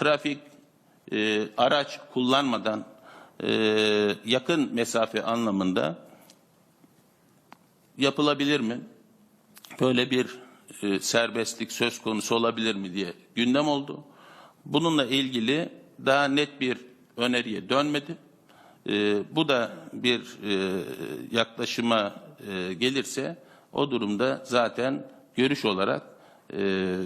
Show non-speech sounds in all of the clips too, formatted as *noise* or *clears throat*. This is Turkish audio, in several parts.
trafik, e, araç kullanmadan e, yakın mesafe anlamında yapılabilir mi? Böyle bir e, serbestlik söz konusu olabilir mi diye gündem oldu. Bununla ilgili daha net bir öneriye dönmedi. E, bu da bir e, yaklaşıma e, gelirse o durumda zaten görüş olarak e,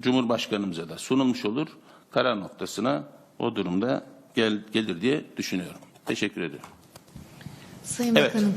Cumhurbaşkanımıza da sunulmuş olur. Karar noktasına o durumda gel, gelir diye düşünüyorum. Teşekkür ediyorum. Sayın Evet. Bakanım.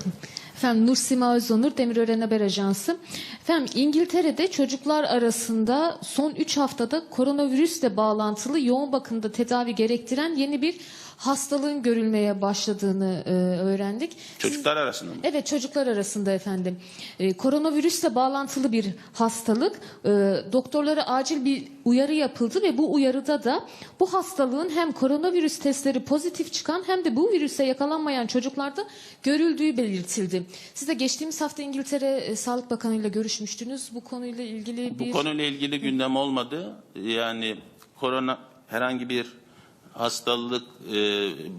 Efendim Nur Sima Özonur, Demirören Haber Ajansı. Efendim İngiltere'de çocuklar arasında son 3 haftada koronavirüsle bağlantılı yoğun bakımda tedavi gerektiren yeni bir hastalığın görülmeye başladığını e, öğrendik. Siz- Çocuklar arasında mı? Evet çocuklar arasında efendim. Ee, koronavirüsle bağlantılı bir hastalık. Ee, doktorlara acil bir uyarı yapıldı ve bu uyarıda da bu hastalığın hem koronavirüs testleri pozitif çıkan hem de bu virüse yakalanmayan çocuklarda görüldüğü belirtildi. Siz de geçtiğimiz hafta İngiltere e, Sağlık Bakanı ile görüşmüştünüz. Bu konuyla ilgili bir... Bu konuyla ilgili gündem olmadı. Yani korona herhangi bir hastalık e,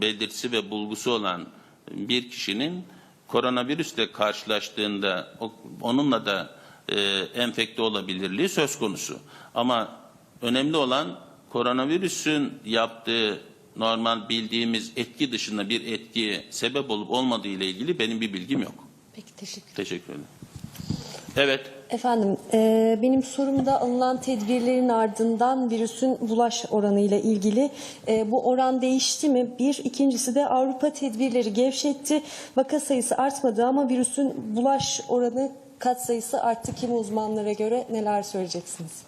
belirtisi ve bulgusu olan bir kişinin koronavirüsle karşılaştığında onunla da e, enfekte olabilirliği söz konusu. Ama önemli olan koronavirüsün yaptığı normal bildiğimiz etki dışında bir etkiye sebep olup olmadığı ile ilgili benim bir bilgim yok. Peki teşekkür Teşekkür ederim. Evet. Efendim, e, benim sorumda alınan tedbirlerin ardından virüsün bulaş oranı ile ilgili e, bu oran değişti mi? Bir, ikincisi de Avrupa tedbirleri gevşetti. Vaka sayısı artmadı ama virüsün bulaş oranı kat sayısı arttı. Kimi uzmanlara göre neler söyleyeceksiniz?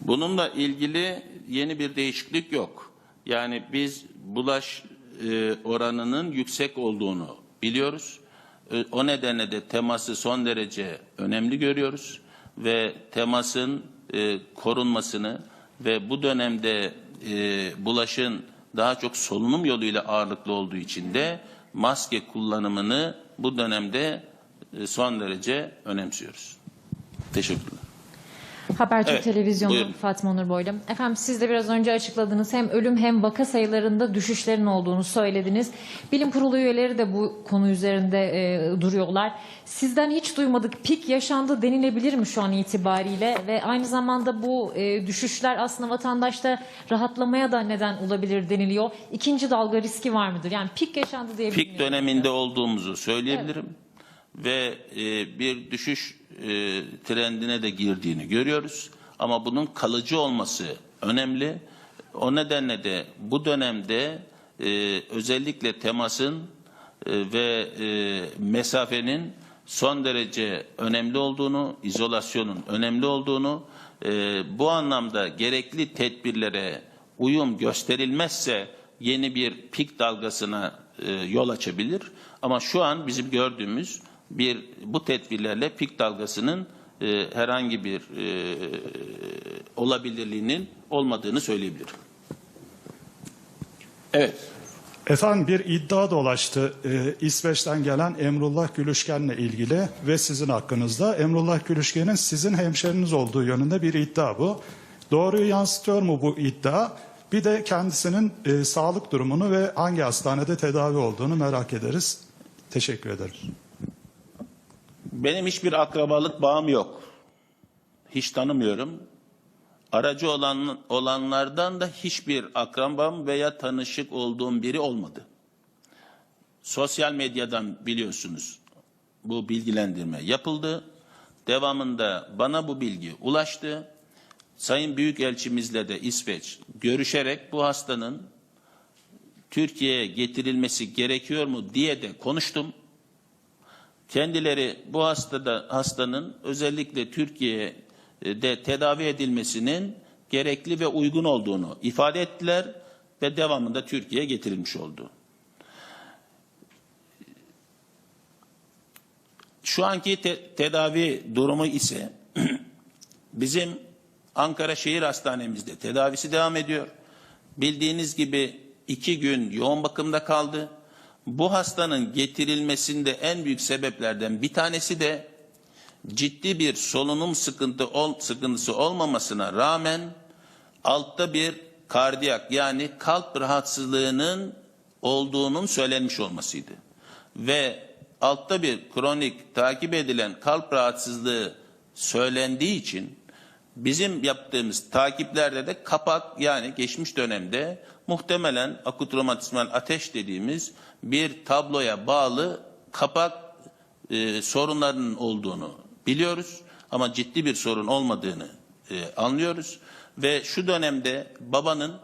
Bununla ilgili yeni bir değişiklik yok. Yani biz bulaş e, oranının yüksek olduğunu biliyoruz. O nedenle de teması son derece önemli görüyoruz ve temasın e, korunmasını ve bu dönemde e, bulaşın daha çok solunum yoluyla ağırlıklı olduğu için de maske kullanımını bu dönemde e, son derece önemsiyoruz. Teşekkürler. Habertürk Evet, Televizyonu buyurun. Fatma Onur Boylu. Efendim siz de biraz önce açıkladınız hem ölüm hem vaka sayılarında düşüşlerin olduğunu söylediniz. Bilim kurulu üyeleri de bu konu üzerinde e, duruyorlar. Sizden hiç duymadık pik yaşandı denilebilir mi şu an itibariyle ve aynı zamanda bu e, düşüşler aslında vatandaşta rahatlamaya da neden olabilir deniliyor. İkinci dalga riski var mıdır? Yani pik yaşandı diyebilir pik döneminde olduğumuzu söyleyebilirim. Ve e, bir düşüş e, trendine de girdiğini görüyoruz. Ama bunun kalıcı olması önemli. O nedenle de bu dönemde e, özellikle temasın e, ve e, mesafenin son derece önemli olduğunu, izolasyonun önemli olduğunu, e, bu anlamda gerekli tedbirlere uyum gösterilmezse yeni bir pik dalgasına e, yol açabilir. Ama şu an bizim gördüğümüz bir bu tedbirlerle pik dalgasının e, herhangi bir e, olabilirliğinin olmadığını söyleyebilirim. Evet. Efendim bir iddia dolaştı Ee, İsveç'ten gelen Emrullah Gülüşken'le ilgili ve sizin hakkınızda. Emrullah Gülüşken'in sizin hemşeriniz olduğu yönünde bir iddia bu. Doğruyu yansıtıyor mu bu iddia? Bir de kendisinin e, sağlık durumunu ve hangi hastanede tedavi olduğunu merak ederiz. Teşekkür ederim. Benim hiçbir akrabalık bağım yok. Hiç tanımıyorum. Aracı olan olanlardan da hiçbir akrabam veya tanışık olduğum biri olmadı. Sosyal medyadan biliyorsunuz bu bilgilendirme yapıldı. Devamında bana bu bilgi ulaştı. Sayın Büyükelçimizle de İsveç görüşerek bu hastanın Türkiye'ye getirilmesi gerekiyor mu diye de konuştum. Kendileri bu hastada hastanın özellikle Türkiye'de tedavi edilmesinin gerekli ve uygun olduğunu ifade ettiler ve devamında Türkiye'ye getirilmiş oldu. Şu anki te- tedavi durumu ise *clears throat* bizim Ankara Şehir Hastanemizde tedavisi devam ediyor. Bildiğiniz gibi iki gün yoğun bakımda kaldı. Bu hastanın getirilmesinde en büyük sebeplerden bir tanesi de ciddi bir solunum sıkıntı ol, sıkıntısı olmamasına rağmen altta bir kardiyak yani kalp rahatsızlığının olduğunun söylenmiş olmasıydı. Ve altta bir kronik takip edilen kalp rahatsızlığı söylendiği için bizim yaptığımız takiplerde de kapak yani geçmiş dönemde muhtemelen akut romatizmal ateş dediğimiz bir tabloya bağlı kapak e, sorunlarının olduğunu biliyoruz ama ciddi bir sorun olmadığını e, anlıyoruz ve şu dönemde babanın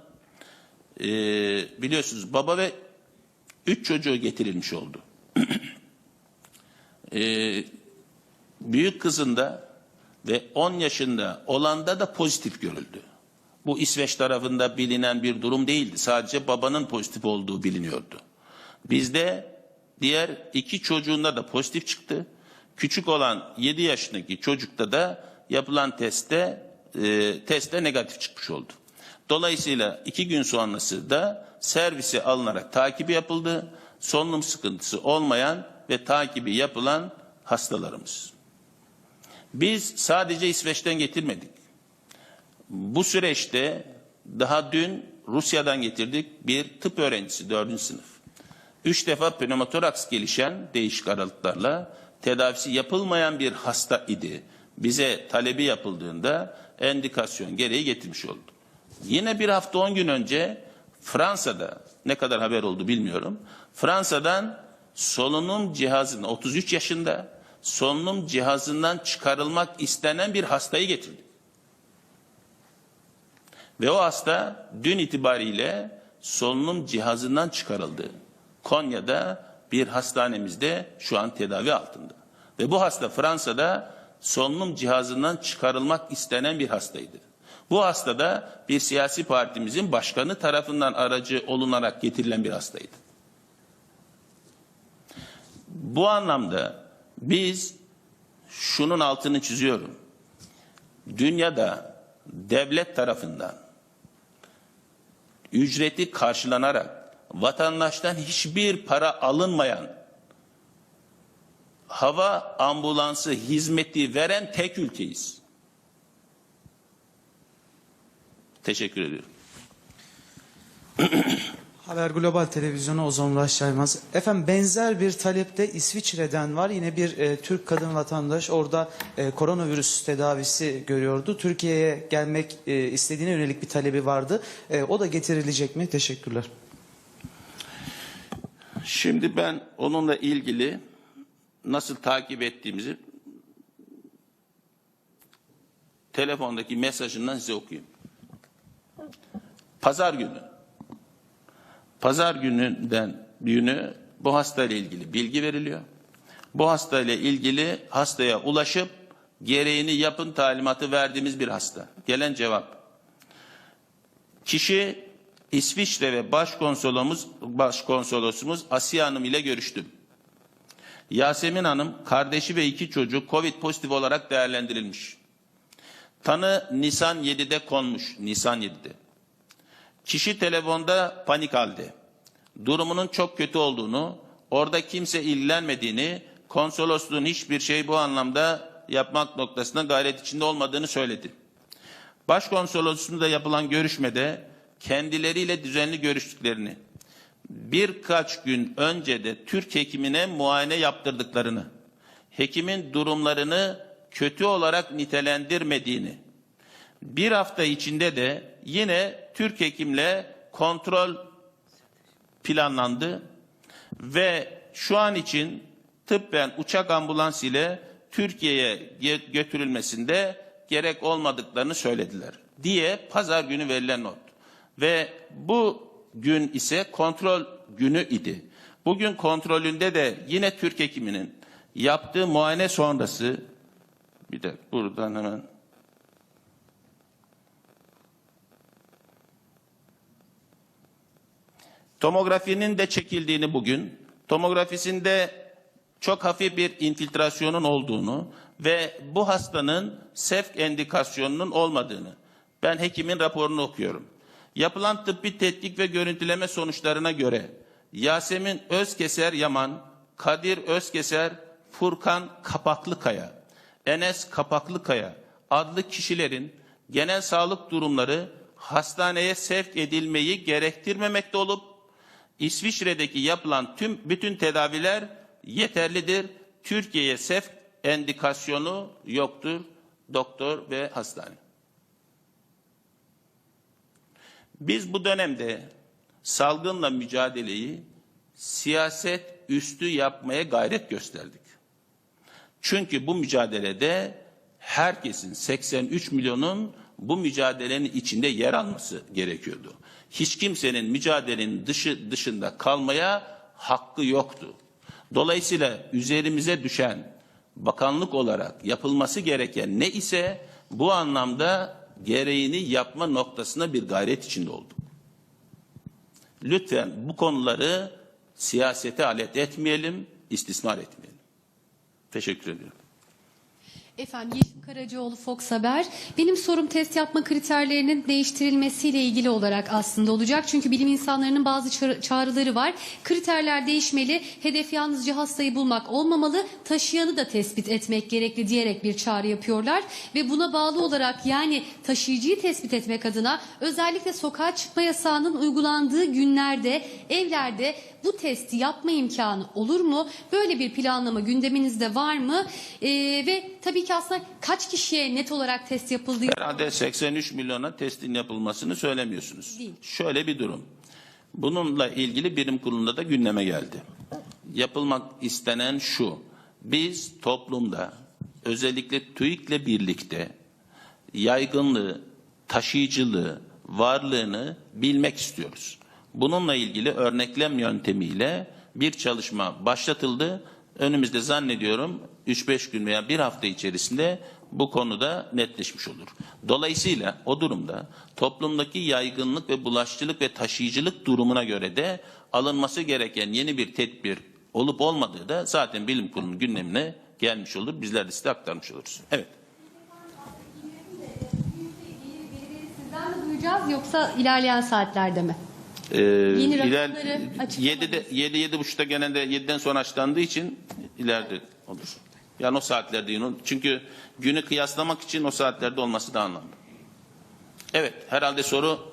e, biliyorsunuz baba ve üç çocuğu getirilmiş oldu. *clears throat* E, büyük kızında ve 10 yaşında olanda da pozitif görüldü. Bu İsveç tarafında bilinen bir durum değildi. Sadece babanın pozitif olduğu biliniyordu. Bizde diğer iki çocuğunda da pozitif çıktı. Küçük olan 7 yaşındaki çocukta da yapılan testte e, testte negatif çıkmış oldu. Dolayısıyla iki gün sonrası da servise alınarak takibi yapıldı. Solunum sıkıntısı olmayan ve takibi yapılan hastalarımız. Biz sadece İsveç'ten getirmedik. Bu süreçte daha dün Rusya'dan getirdik bir tıp öğrencisi dördüncü sınıf. Üç defa pneumotoraks gelişen değişik aralıklarla tedavisi yapılmayan bir hasta idi. Bize talebi yapıldığında endikasyon gereği getirmiş oldu. Yine bir hafta on gün önce Fransa'da ne kadar haber oldu bilmiyorum. Fransa'dan solunum cihazının 33 yaşında solunum cihazından çıkarılmak istenen bir hastayı getirdi. Ve o hasta dün itibariyle solunum cihazından çıkarıldı. Konya'da bir hastanemizde şu an tedavi altında. Ve bu hasta Fransa'da solunum cihazından çıkarılmak istenen bir hastaydı. Bu hasta da bir siyasi partimizin başkanı tarafından aracı olunarak getirilen bir hastaydı. Bu anlamda biz şunun altını çiziyorum. Dünyada devlet tarafından ücreti karşılanarak vatandaştan hiçbir para alınmayan hava ambulansı hizmeti veren tek ülkeyiz. Teşekkür ediyorum. Haber Global Televizyonu Ozan Ulaş Yaymaz. Efendim benzer bir talepte İsviçre'den var. Yine bir e, Türk kadın vatandaş orada e, koronavirüs tedavisi görüyordu. Türkiye'ye gelmek e, istediğine yönelik bir talebi vardı. E, o da getirilecek mi? Teşekkürler. Şimdi ben onunla ilgili nasıl takip ettiğimizi telefondaki mesajından size okuyayım. Pazar günü Pazar gününden günü bu hastayla ilgili bilgi veriliyor. Bu hastayla ilgili hastaya ulaşıp gereğini yapın talimatı verdiğimiz bir hasta. Gelen cevap. Kişi İsviçre ve başkonsolomuz başkonsolosumuz Asiye Hanım ile görüştüm. Yasemin Hanım kardeşi ve iki çocuğu Covid pozitif olarak değerlendirilmiş. Tanı Nisan 7'de konmuş. Nisan 7'de. Kişi telefonda panik halde. Durumunun çok kötü olduğunu, orada kimse ilgilenmediğini, konsolosluğun hiçbir şey bu anlamda yapmak noktasında gayret içinde olmadığını söyledi. Başkonsolosluğunda yapılan görüşmede kendileriyle düzenli görüştüklerini, birkaç gün önce de Türk hekimine muayene yaptırdıklarını, hekimin durumlarını kötü olarak nitelendirmediğini, bir hafta içinde de yine Türk hekimle kontrol planlandı ve şu an için tıbben uçak ambulans ile Türkiye'ye götürülmesinde gerek olmadıklarını söylediler diye pazar günü verilen not. Ve bu gün ise kontrol günü idi. Bugün kontrolünde de yine Türk hekiminin yaptığı muayene sonrası bir de buradan hemen Tomografinin de çekildiğini bugün, tomografisinde çok hafif bir infiltrasyonun olduğunu ve bu hastanın sefk endikasyonunun olmadığını ben hekimin raporunu okuyorum. Yapılan tıbbi tetkik ve görüntüleme sonuçlarına göre Yasemin Özkeser Yaman, Kadir Özkeser, Furkan Kapaklıkaya, Enes Kapaklıkaya adlı kişilerin genel sağlık durumları hastaneye sevk edilmeyi gerektirmemekte olup İsviçre'deki yapılan tüm bütün tedaviler yeterlidir. Türkiye'ye sevk endikasyonu yoktur doktor ve hastane. Biz bu dönemde salgınla mücadeleyi siyaset üstü yapmaya gayret gösterdik. Çünkü bu mücadelede herkesin 83 milyonun bu mücadelenin içinde yer alması gerekiyordu. Hiç kimsenin mücadelenin dışı dışında kalmaya hakkı yoktu. Dolayısıyla üzerimize düşen bakanlık olarak yapılması gereken ne ise bu anlamda gereğini yapma noktasına bir gayret içinde olduk. Lütfen bu konuları siyasete alet etmeyelim, istismar etmeyelim. Teşekkür ediyorum. Efendim Yeşim Karacaoğlu Fox Haber. Benim sorum test yapma kriterlerinin değiştirilmesiyle ilgili olarak aslında olacak. Çünkü bilim insanlarının bazı ça- çağrıları var. Kriterler değişmeli. Hedef yalnızca hastayı bulmak olmamalı. Taşıyanı da tespit etmek gerekli diyerek bir çağrı yapıyorlar. Ve buna bağlı olarak yani taşıyıcıyı tespit etmek adına özellikle sokağa çıkma yasağının uygulandığı günlerde evlerde bu testi yapma imkanı olur mu? Böyle bir planlama gündeminizde var mı? Ee, ve tabii ki aslında kaç kişiye net olarak test yapıldığı Herhalde 83 milyona testin yapılmasını söylemiyorsunuz. Değil. Şöyle bir durum. Bununla ilgili birim kurulunda da gündeme geldi. Yapılmak istenen şu. Biz toplumda özellikle TÜİK'le birlikte yaygınlığı, taşıyıcılığı, varlığını bilmek istiyoruz. Bununla ilgili örneklem yöntemiyle bir çalışma başlatıldı. Önümüzde zannediyorum 3-5 gün veya bir hafta içerisinde bu konuda netleşmiş olur. Dolayısıyla o durumda toplumdaki yaygınlık ve bulaşıcılık ve taşıyıcılık durumuna göre de alınması gereken yeni bir tedbir olup olmadığı da zaten bilim kurulunun gündemine gelmiş olur. Bizler de size aktarmış oluruz. Evet. Sizden mi duyacağız yoksa ilerleyen saatlerde mi? Ee, Yeni iler- rakamları açıklamadınız. 7'de 7 7 buçukta genelde 7'den sonra açlandığı için ileride olur. Yani o saatlerde yine- çünkü günü kıyaslamak için o saatlerde olması da anlamlı. Evet, herhalde soru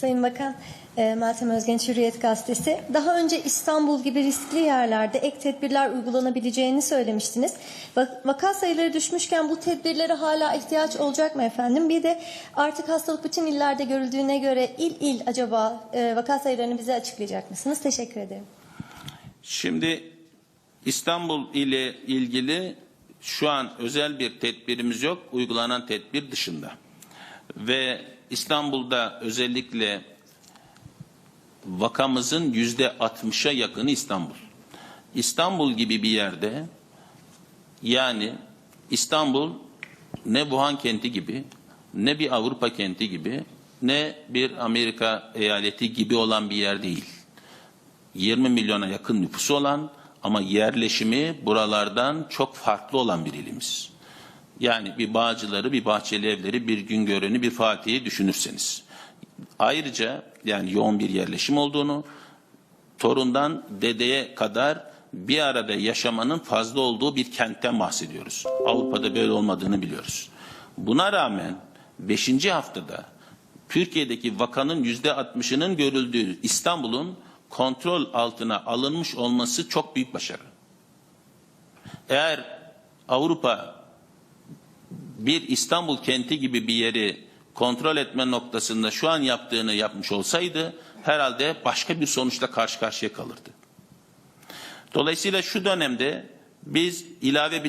Sayın Bakan, e, Meltem Özgenç Hürriyet Gazetesi. Daha önce İstanbul gibi riskli yerlerde ek tedbirler uygulanabileceğini söylemiştiniz. Va- Vaka sayıları düşmüşken bu tedbirlere hala ihtiyaç olacak mı efendim? Bir de artık hastalık bütün illerde görüldüğüne göre il il acaba e, vaka sayılarını bize açıklayacak mısınız? Teşekkür ederim. Şimdi İstanbul ile ilgili şu an özel bir tedbirimiz yok. Uygulanan tedbir dışında. Ve İstanbul'da özellikle vakamızın yüzde 60'a yakını İstanbul. İstanbul gibi bir yerde yani İstanbul ne Wuhan kenti gibi ne bir Avrupa kenti gibi ne bir Amerika eyaleti gibi olan bir yer değil. 20 milyona yakın nüfusu olan ama yerleşimi buralardan çok farklı olan bir ilimiz. Yani bir Bağcıları, bir Bahçeli Evleri, bir Güngören'i, bir Fatih'i düşünürseniz. Ayrıca yani yoğun bir yerleşim olduğunu, torundan dedeye kadar bir arada yaşamanın fazla olduğu bir kentten bahsediyoruz. Avrupa'da böyle olmadığını biliyoruz. Buna rağmen 5. haftada Türkiye'deki vakanın yüzde 60'ının görüldüğü İstanbul'un kontrol altına alınmış olması çok büyük başarı. Eğer Avrupa bir İstanbul kenti gibi bir yeri kontrol etme noktasında şu an yaptığını yapmış olsaydı herhalde başka bir sonuçla karşı karşıya kalırdı. Dolayısıyla şu dönemde biz ilave bir